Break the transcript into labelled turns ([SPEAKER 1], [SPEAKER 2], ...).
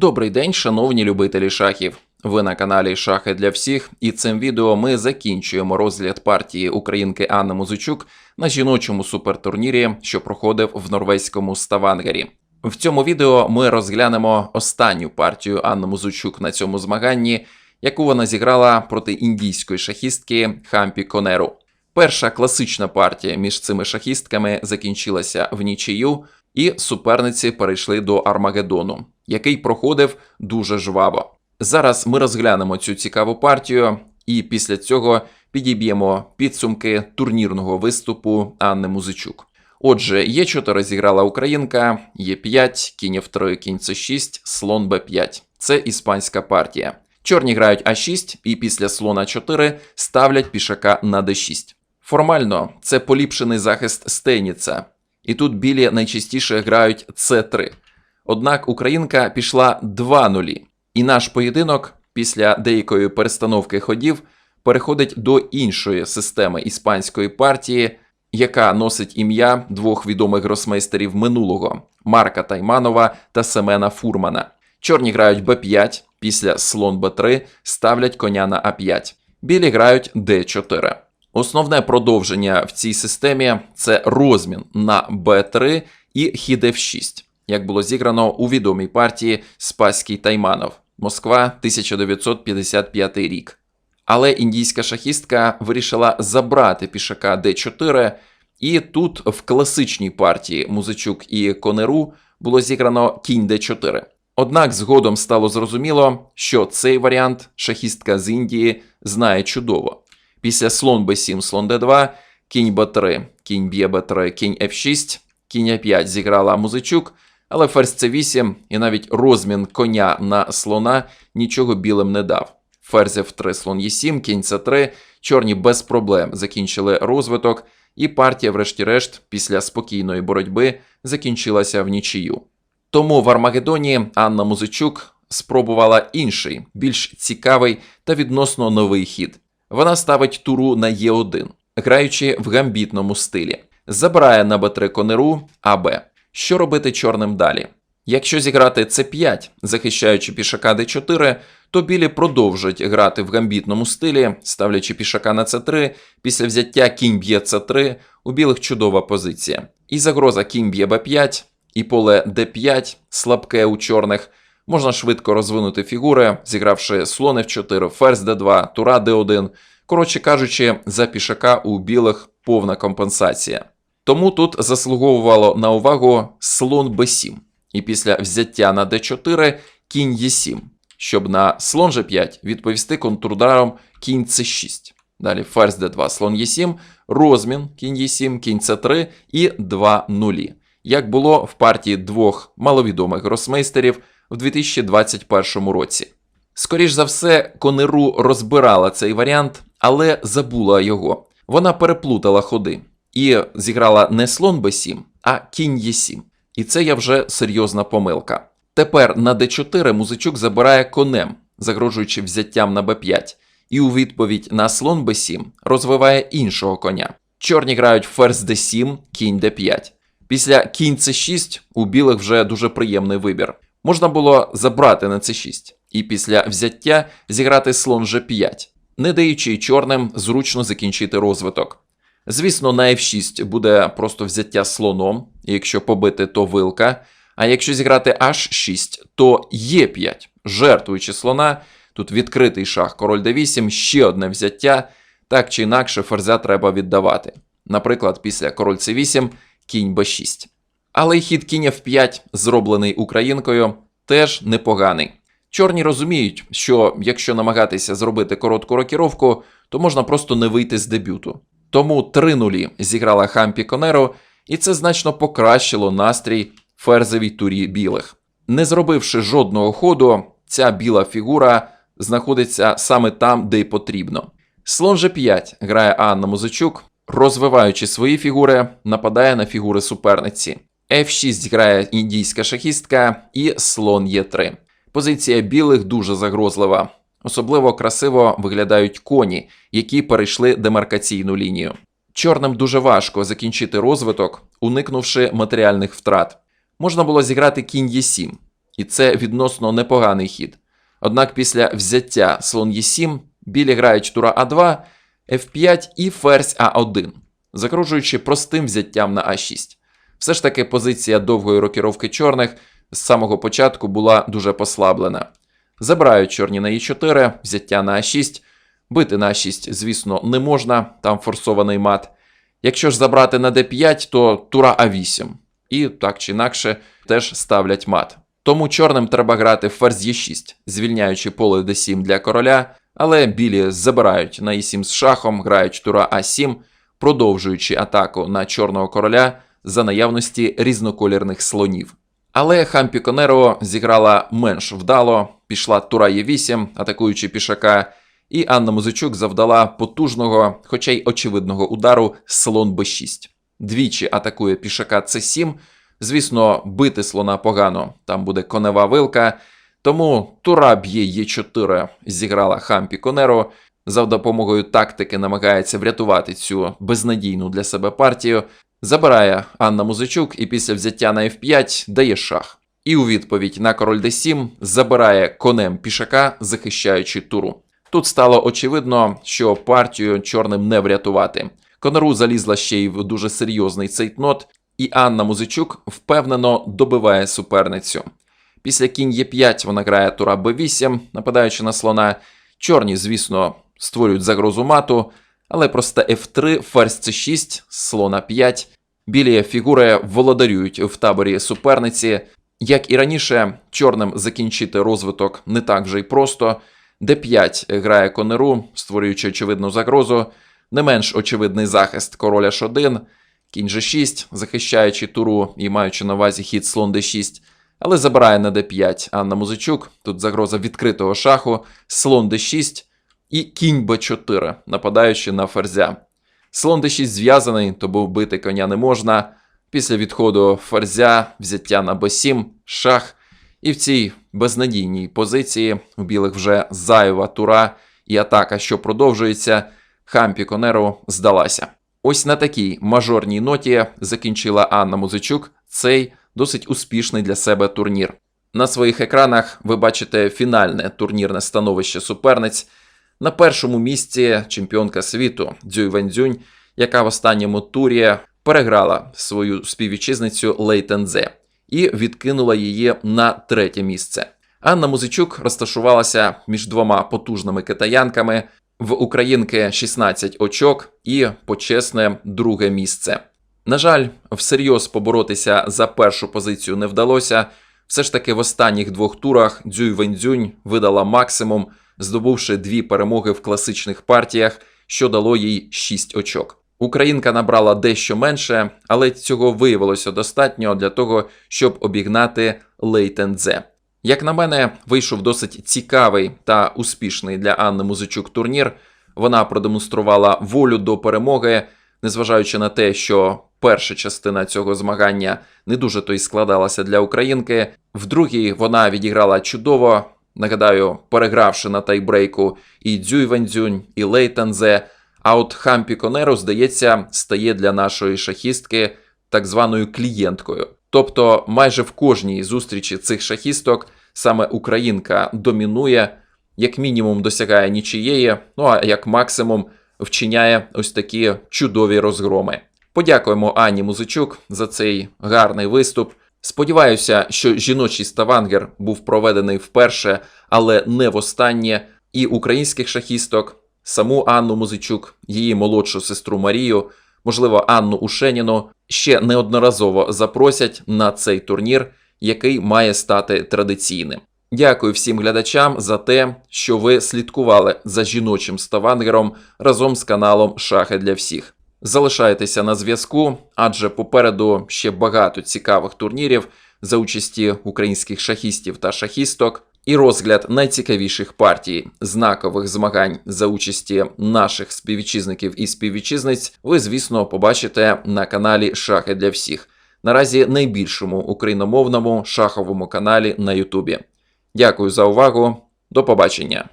[SPEAKER 1] Добрий день, шановні любителі шахів. Ви на каналі Шахи для всіх, і цим відео ми закінчуємо розгляд партії українки Анни Музичук на жіночому супертурнірі, що проходив в норвезькому Ставангері. В цьому відео ми розглянемо останню партію Анни Музичук на цьому змаганні, яку вона зіграла проти індійської шахістки Хампі Конеру. Перша класична партія між цими шахістками закінчилася в нічию, і суперниці перейшли до Армагеддону, який проходив дуже жваво. Зараз ми розглянемо цю цікаву партію, і після цього підіб'ємо підсумки турнірного виступу Анни Музичук. Отже, Є4 зіграла українка, Є5, кінь F3, кінь С6, слон Б5. Це іспанська партія. Чорні грають А6 і після слона 4 ставлять пішака на Д6. Формально це поліпшений захист Стейніца, і тут білі найчастіше грають С3. Однак українка пішла 2-0, і наш поєдинок після деякої перестановки ходів переходить до іншої системи іспанської партії, яка носить ім'я двох відомих гросмейстерів минулого Марка Тайманова та Семена Фурмана. Чорні грають Б5, після слон Б3 ставлять коня на А5. Білі грають Д4. Основне продовження в цій системі це розмін на Б3 і хід F6, як було зіграно у відомій партії Спаський Тайманов, Москва, 1955 рік. Але індійська шахістка вирішила забрати пішака Д4, і тут в класичній партії Музичук і Конеру було зіграно кінь Д4. Однак згодом стало зрозуміло, що цей варіант шахістка з Індії знає чудово. Після слон b7, слон d2, кінь b3, кінь б'є b3, кінь f6, кінь a5 зіграла Музичук, але ферзь c8 і навіть розмін коня на слона нічого білим не дав. Ферзь f3, слон e7, кінь c3, чорні без проблем закінчили розвиток, і партія, врешті-решт, після спокійної боротьби закінчилася в нічию. Тому в Армагеддоні Анна Музичук спробувала інший, більш цікавий та відносно новий хід. Вона ставить туру на Е1, граючи в гамбітному стилі. Забирає на Б3 конеру АБ. Що робити чорним далі? Якщо зіграти С5, захищаючи пішака Д4, то білі продовжать грати в гамбітному стилі, ставлячи пішака на С3, після взяття кінь б'є С3, у білих чудова позиція. І загроза кінь б'є Б5, і поле Д5, слабке у чорних, можна швидко розвинути фігури, зігравши слон F4, ферзь d2, тура d1. Коротше кажучи, за пішака у білих повна компенсація. Тому тут заслуговувало на увагу слон b7, і після взяття на d4 кінь e7, щоб на слон g5 відповісти контрударом кінь c6. Далі ферзь d2, слон e7, розмін кінь e7, кінь c3 і 2 нулі. Як було в партії двох маловідомих гросмейстерів в 2021 році. Скоріш за все, Конеру розбирала цей варіант, але забула його. Вона переплутала ходи і зіграла не слон b7, а кінь e7. І це я вже серйозна помилка. Тепер на d4 музичук забирає конем, загрожуючи взяттям на b5, і у відповідь на слон b7 розвиває іншого коня. Чорні грають ферзь d7, кінь d5. Після кінь c6 у білих вже дуже приємний вибір. Можна було забрати на c6 і після взяття зіграти слон g5, не даючи чорним зручно закінчити розвиток. Звісно, на f6 буде просто взяття слоном, якщо побити, то вилка. А якщо зіграти h6, то e5, жертвуючи слона, тут відкритий шах король d8, ще одне взяття, так чи інакше ферзя треба віддавати. Наприклад, після король c8 кінь b6. Але хід кінь f5, зроблений українкою, теж непоганий. Чорні розуміють, що якщо намагатися зробити коротку рокіровку, то можна просто не вийти з дебюту. Тому 3 нулі зіграла Хампі Конеро, і це значно покращило настрій ферзевій турі білих. Не зробивши жодного ходу, ця біла фігура знаходиться саме там, де й потрібно. Слон G5 грає Анна Музичук, розвиваючи свої фігури, нападає на фігури суперниці. F6 грає індійська шахістка і слон Е3. Позиція білих дуже загрозлива. Особливо красиво виглядають коні, які перейшли демаркаційну лінію. Чорним дуже важко закінчити розвиток, уникнувши матеріальних втрат. Можна було зіграти кінь Е7, і це відносно непоганий хід. Однак після взяття слон Е7 білі грають тура А2, F5 і ферзь А1, закружуючи простим взяттям на А6. Все ж таки позиція довгої рокіровки чорних з самого початку була дуже послаблена. Забирають чорні на Е4, взяття на А6. Бити на А6, звісно, не можна, там форсований мат. Якщо ж забрати на d5, то тура А8. І так чи інакше теж ставлять мат. Тому чорним треба грати в ферзь Е6, звільняючи поле d7 для короля, але білі забирають на e7 з шахом, грають тура А7, продовжуючи атаку на чорного короля за наявності різноколірних слонів. Але Хампі Конеро зіграла менш вдало, пішла тура Е8, атакуючи пішака, і Анна Музичук завдала потужного, хоча й очевидного удару слон Б6. Двічі атакує пішака С7. Звісно, бити слона погано, там буде конева вилка. Тому тура б'є Е4 зіграла Хампі Конеро. За допомогою тактики намагається врятувати цю безнадійну для себе партію. Забирає Анна Музичук і після взяття на F5 дає шах. І у відповідь на король d7 забирає конем пішака, захищаючи туру. Тут стало очевидно, що партію чорним не врятувати. Конору залізла ще й в дуже серйозний цейтнот, і Анна Музичук впевнено добиває суперницю. Після кінь Е5 вона грає тура Б8, нападаючи на слона. Чорні, звісно, створюють загрозу мату, але просто F3, ферзь C6, слона 5. Білі фігури володарюють в таборі суперниці. Як і раніше, чорним закінчити розвиток не так вже й просто. d5 грає конеру, створюючи очевидну загрозу. Не менш очевидний захист король H1, кінь G6, захищаючи туру і маючи на увазі хід слон d6, але забирає на d5 Анна Музичук. Тут загроза відкритого шаху, слон d6 і кінь b4, нападаючи на ферзя. Слон d6 зв'язаний, тому бити коня не можна. Після відходу ферзя, взяття на b7, шах. І в цій безнадійній позиції у білих вже зайва тура і атака, що продовжується, Хампі Конеро здалася. Ось на такій мажорній ноті закінчила Анна Музичук цей досить успішний для себе турнір. На своїх екранах ви бачите фінальне турнірне становище суперниць. На першому місці чемпіонка світу Дзюй Вензюнь, яка в останньому турі переграла свою співвітчизницю Лейтензе і відкинула її на третє місце. Анна Музичук розташувалася між двома потужними китаянками. В українки 16 очок і почесне друге місце. На жаль, всерйоз поборотися за першу позицію не вдалося. Все ж таки в останніх двох турах Дзюй Вензюнь видала максимум, здобувши дві перемоги в класичних партіях, що дало їй 6 очок. Українка набрала дещо менше, але цього виявилося достатньо для того, щоб обігнати Лейтензе. Як на мене, вийшов досить цікавий та успішний для Анни Музичук турнір. Вона продемонструвала волю до перемоги, незважаючи на те, що перша частина цього змагання не дуже то й складалася для українки. В другій вона відіграла чудово. Нагадаю, перегравши на тайбрейку і Дзюй Вензюнь, і Лейтензе. А от Хампі Конеро, здається, стає для нашої шахістки так званою клієнткою. Тобто, майже в кожній зустрічі цих шахісток саме Українка домінує, як мінімум досягає нічиєї, ну а як максимум вчиняє ось такі чудові розгроми. Подякуємо Ані Музичук за цей гарний виступ. Сподіваюся, що жіночий ставангер був проведений вперше, але не востаннє, і українських шахісток, саму Анну Музичук, її молодшу сестру Марію, можливо, Анну Ушеніну ще неодноразово запросять на цей турнір, який має стати традиційним. Дякую всім глядачам за те, що ви слідкували за жіночим ставангером разом з каналом Шахи для всіх. Залишайтеся на зв'язку, адже попереду ще багато цікавих турнірів за участі українських шахістів та шахісток. І розгляд найцікавіших партій знакових змагань за участі наших співвітчизників і співвітчизниць ви, звісно, побачите на каналі Шахи для всіх. Наразі найбільшому україномовному шаховому каналі на Ютубі. Дякую за увагу. До побачення.